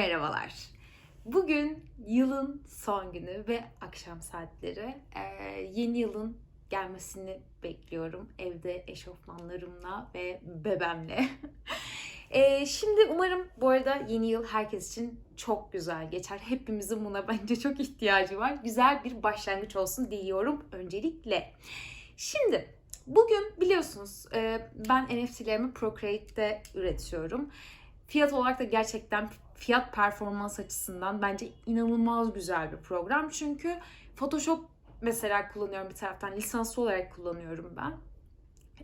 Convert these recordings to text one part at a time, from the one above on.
Merhabalar. Bugün yılın son günü ve akşam saatleri. Ee, yeni yılın gelmesini bekliyorum. Evde eşofmanlarımla ve bebemle. Ee, şimdi umarım bu arada yeni yıl herkes için çok güzel geçer. Hepimizin buna bence çok ihtiyacı var. Güzel bir başlangıç olsun diliyorum öncelikle. Şimdi bugün biliyorsunuz e, ben NFT'lerimi Procreate'de üretiyorum. Fiyat olarak da gerçekten fiyat performans açısından bence inanılmaz güzel bir program. Çünkü Photoshop mesela kullanıyorum bir taraftan lisanslı olarak kullanıyorum ben.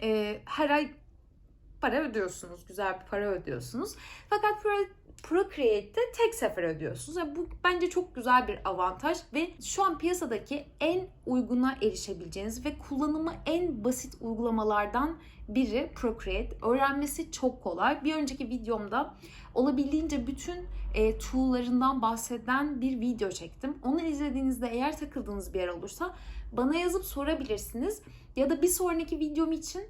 Ee, her ay para ödüyorsunuz, güzel bir para ödüyorsunuz. Fakat Procreate'de tek sefer ödüyorsunuz. Yani bu bence çok güzel bir avantaj ve şu an piyasadaki en uyguna erişebileceğiniz ve kullanımı en basit uygulamalardan biri Procreate. Öğrenmesi çok kolay. Bir önceki videomda olabildiğince bütün e, tool'larından bahseden bir video çektim. Onu izlediğinizde eğer takıldığınız bir yer olursa bana yazıp sorabilirsiniz. Ya da bir sonraki videom için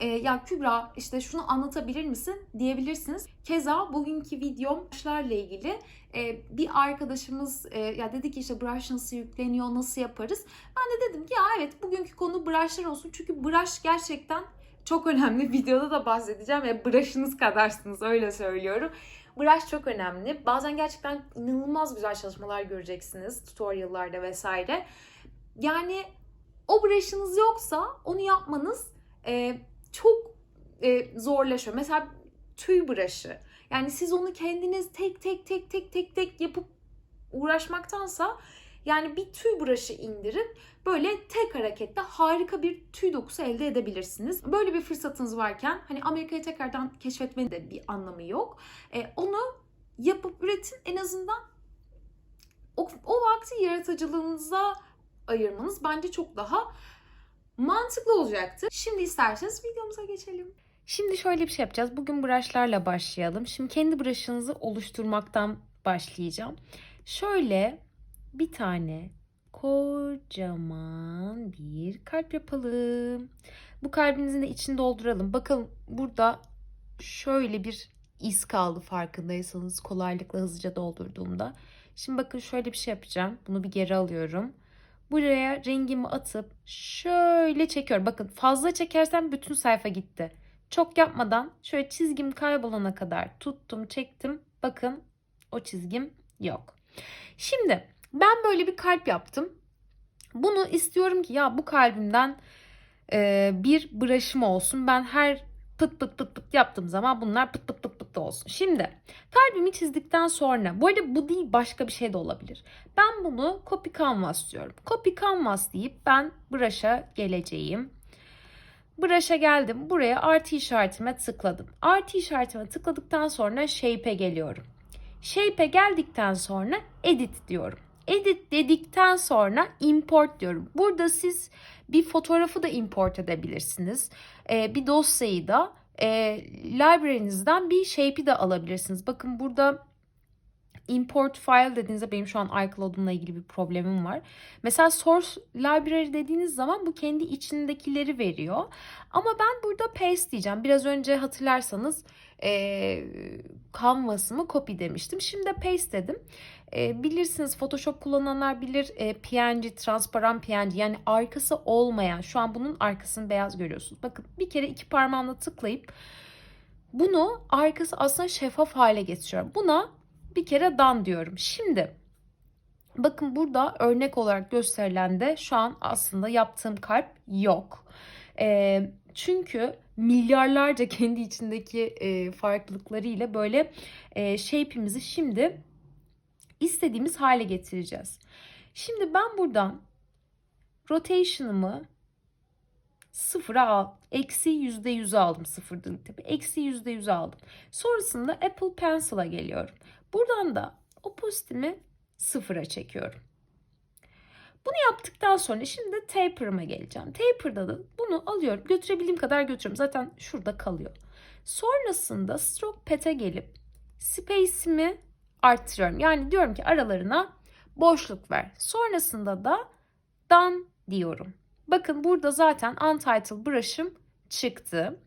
e, ya Kübra işte şunu anlatabilir misin diyebilirsiniz. Keza bugünkü videom brushlarla ilgili e, bir arkadaşımız e, ya dedi ki işte brush nasıl yükleniyor nasıl yaparız. Ben de dedim ki ya evet bugünkü konu brushlar olsun. Çünkü brush gerçekten çok önemli. Videoda da bahsedeceğim ve brush'ınız kadarsınız öyle söylüyorum. Brush çok önemli. Bazen gerçekten inanılmaz güzel çalışmalar göreceksiniz tutorial'larda vesaire. Yani o brush'ınız yoksa onu yapmanız e, çok e, zorlaşıyor. Mesela tüy brush'ı. Yani siz onu kendiniz tek tek tek tek tek tek yapıp uğraşmaktansa yani bir tüy brush'ı indirin. Böyle tek harekette harika bir tüy dokusu elde edebilirsiniz. Böyle bir fırsatınız varken hani Amerika'yı tekrardan keşfetmenin de bir anlamı yok. E, onu yapıp üretin en azından o, o vakti yaratıcılığınıza ayırmanız bence çok daha mantıklı olacaktır. Şimdi isterseniz videomuza geçelim. Şimdi şöyle bir şey yapacağız. Bugün brushlarla başlayalım. Şimdi kendi brush'ınızı oluşturmaktan başlayacağım. Şöyle bir tane kocaman bir kalp yapalım. Bu kalbinizin de içini dolduralım. Bakın burada şöyle bir iz kaldı farkındaysanız kolaylıkla hızlıca doldurduğumda. Şimdi bakın şöyle bir şey yapacağım. Bunu bir geri alıyorum. Buraya rengimi atıp şöyle çekiyorum. Bakın fazla çekersem bütün sayfa gitti. Çok yapmadan şöyle çizgim kaybolana kadar tuttum, çektim. Bakın o çizgim yok. Şimdi ben böyle bir kalp yaptım. Bunu istiyorum ki ya bu kalbimden e, bir brush'ım olsun. Ben her pıt pıt pıt pıt yaptığım zaman bunlar pıt pıt pıt pıt da olsun. Şimdi kalbimi çizdikten sonra bu arada bu değil başka bir şey de olabilir. Ben bunu copy canvas diyorum. Copy canvas deyip ben brush'a geleceğim. Brush'a geldim. Buraya artı işaretime tıkladım. Artı işaretime tıkladıktan sonra shape'e geliyorum. Shape'e geldikten sonra edit diyorum. Edit dedikten sonra import diyorum. Burada siz bir fotoğrafı da import edebilirsiniz. Ee, bir dosyayı da e, library'nizden bir shape'i de alabilirsiniz. Bakın burada import file dediğinizde benim şu an iCloud'umla ilgili bir problemim var. Mesela source library dediğiniz zaman bu kendi içindekileri veriyor. Ama ben burada paste diyeceğim. Biraz önce hatırlarsanız e, canvas'ımı copy demiştim. Şimdi de paste dedim. E, bilirsiniz Photoshop kullananlar bilir e, PNG, transparan PNG yani arkası olmayan şu an bunun arkasını beyaz görüyorsunuz. Bakın bir kere iki parmağımla tıklayıp bunu arkası aslında şeffaf hale getiriyorum. Buna bir kere done diyorum. Şimdi bakın burada örnek olarak gösterilen de şu an aslında yaptığım kalp yok. E, çünkü milyarlarca kendi içindeki e, farklılıklarıyla böyle e, shape'imizi şimdi istediğimiz hale getireceğiz. Şimdi ben buradan rotation'ımı sıfıra al. Eksi yüzde yüz aldım sıfırdan tabi. Eksi yüzde yüz aldım. Sonrasında Apple Pencil'a geliyorum. Buradan da opposite'imi sıfıra çekiyorum. Bunu yaptıktan sonra şimdi de taper'ıma geleceğim. Taper'da da bunu alıyorum. Götürebildiğim kadar götürüyorum. Zaten şurada kalıyor. Sonrasında stroke pet'e gelip space'imi arttırıyorum. Yani diyorum ki aralarına boşluk ver. Sonrasında da done diyorum. Bakın burada zaten untitled brush'ım çıktı.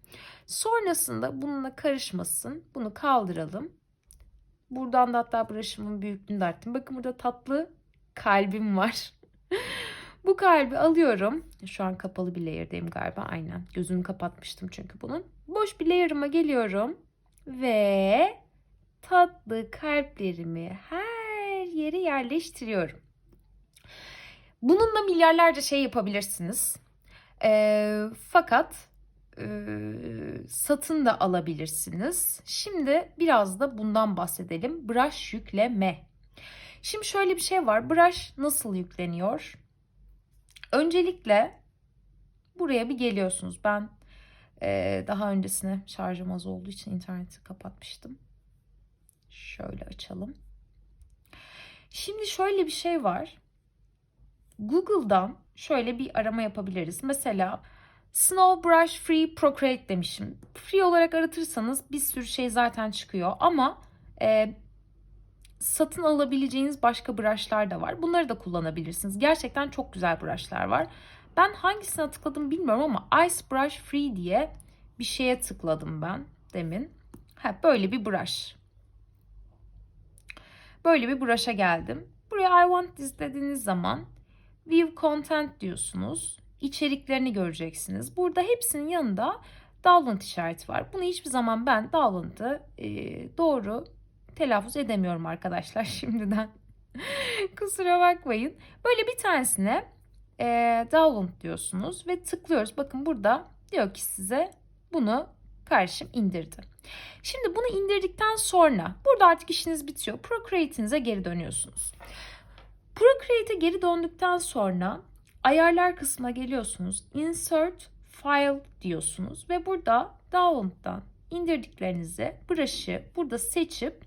Sonrasında bununla karışmasın. Bunu kaldıralım. Buradan da hatta brush'ımın büyüklüğünü de arttım. Bakın burada tatlı kalbim var. Bu kalbi alıyorum. Şu an kapalı bir layer'dayım galiba. Aynen. Gözümü kapatmıştım çünkü bunun. Boş bir layer'ıma geliyorum. Ve tatlı kalplerimi her yere yerleştiriyorum. Bununla milyarlarca şey yapabilirsiniz. Ee, fakat e, satın da alabilirsiniz. Şimdi biraz da bundan bahsedelim. Brush yükleme. Şimdi şöyle bir şey var. Brush nasıl yükleniyor? Öncelikle buraya bir geliyorsunuz. Ben e, daha öncesine şarjım az olduğu için interneti kapatmıştım. Şöyle açalım. Şimdi şöyle bir şey var. Google'dan şöyle bir arama yapabiliriz. Mesela Snow Brush Free Procreate demişim. Free olarak aratırsanız bir sürü şey zaten çıkıyor ama e, satın alabileceğiniz başka brushlar da var. Bunları da kullanabilirsiniz. Gerçekten çok güzel brushlar var. Ben hangisine tıkladım bilmiyorum ama Ice Brush Free diye bir şeye tıkladım ben demin. Ha, böyle bir brush. Böyle bir brush'a geldim. Buraya I want this dediğiniz zaman View Content diyorsunuz. İçeriklerini göreceksiniz. Burada hepsinin yanında download işareti var. Bunu hiçbir zaman ben download'ı e, doğru telaffuz edemiyorum arkadaşlar şimdiden. Kusura bakmayın. Böyle bir tanesine e, download diyorsunuz ve tıklıyoruz. Bakın burada diyor ki size bunu karşım indirdi. Şimdi bunu indirdikten sonra burada artık işiniz bitiyor. Procreate'inize geri dönüyorsunuz. Procreate'e geri döndükten sonra ayarlar kısmına geliyorsunuz. Insert File diyorsunuz ve burada Download'dan indirdiklerinizi brush'ı burada seçip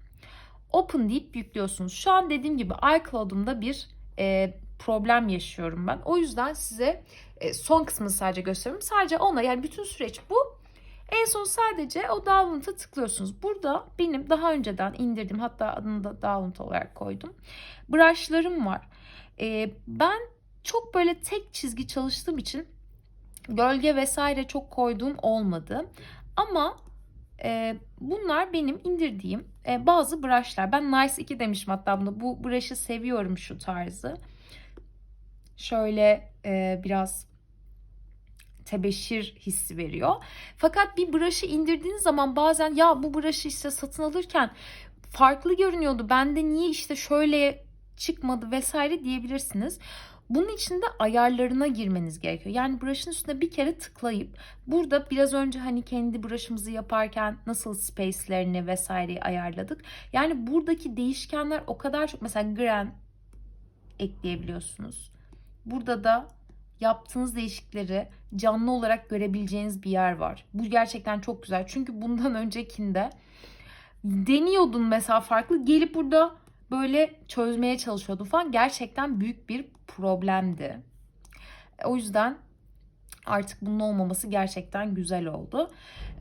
Open deyip yüklüyorsunuz. Şu an dediğim gibi iCloud'umda bir e, problem yaşıyorum ben. O yüzden size e, son kısmını sadece gösteriyorum. Sadece ona yani bütün süreç bu. En son sadece o download'a tıklıyorsunuz. Burada benim daha önceden indirdim hatta adını da download olarak koydum. Brushlarım var. E, ben çok böyle tek çizgi çalıştığım için gölge vesaire çok koyduğum olmadı. Ama e, bunlar benim indirdiğim e, bazı brushlar. Ben Nice 2 demişim hatta bunda. Bu brush'ı seviyorum şu tarzı. Şöyle e, biraz tebeşir hissi veriyor. Fakat bir brush'ı indirdiğiniz zaman bazen ya bu brush'ı işte satın alırken farklı görünüyordu. Bende niye işte şöyle çıkmadı vesaire diyebilirsiniz. Bunun için de ayarlarına girmeniz gerekiyor. Yani brush'ın üstüne bir kere tıklayıp burada biraz önce hani kendi brush'ımızı yaparken nasıl space'lerini vesaireyi ayarladık. Yani buradaki değişkenler o kadar çok mesela gran ekleyebiliyorsunuz. Burada da yaptığınız değişikleri canlı olarak görebileceğiniz bir yer var. Bu gerçekten çok güzel. Çünkü bundan öncekinde deniyordun mesela farklı gelip burada böyle çözmeye çalışıyordum falan. Gerçekten büyük bir problemdi. O yüzden artık bunun olmaması gerçekten güzel oldu.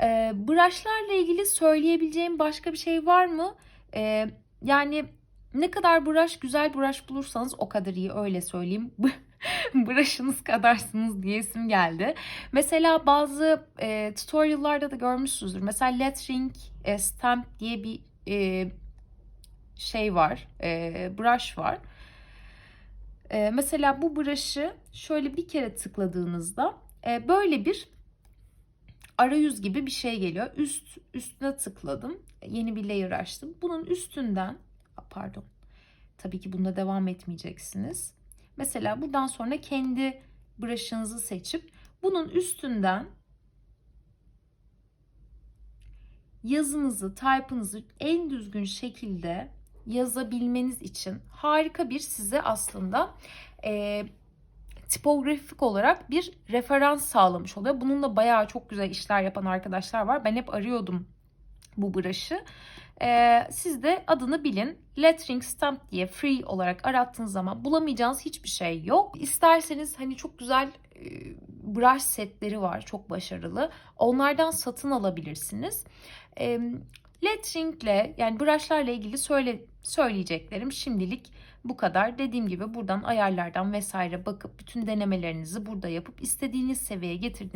Ee, brushlarla ilgili söyleyebileceğim başka bir şey var mı? Ee, yani ne kadar brush güzel brush bulursanız o kadar iyi öyle söyleyeyim. brush'ınız kadarsınız diyesim geldi. Mesela bazı e, tutorial'larda da görmüşsünüzdür. Mesela lettering e, stamp diye bir e, şey var, e, brush var. E, mesela bu brush'ı şöyle bir kere tıkladığınızda e, böyle bir arayüz gibi bir şey geliyor. Üst üstüne tıkladım. Yeni bir layer açtım. Bunun üstünden pardon. Tabii ki bunda devam etmeyeceksiniz. Mesela buradan sonra kendi brush'ınızı seçip bunun üstünden yazınızı, type'ınızı en düzgün şekilde yazabilmeniz için harika bir size aslında e, tipografik olarak bir referans sağlamış oluyor. Bununla bayağı çok güzel işler yapan arkadaşlar var. Ben hep arıyordum bu brush'ı. Ee, siz de adını bilin. Lettering Stamp diye free olarak arattığınız zaman bulamayacağınız hiçbir şey yok. İsterseniz hani çok güzel e, brush setleri var. Çok başarılı. Onlardan satın alabilirsiniz. E, letteringle yani brushlarla ilgili söyle, söyleyeceklerim şimdilik bu kadar. Dediğim gibi buradan ayarlardan vesaire bakıp bütün denemelerinizi burada yapıp istediğiniz seviyeye getirdiğiniz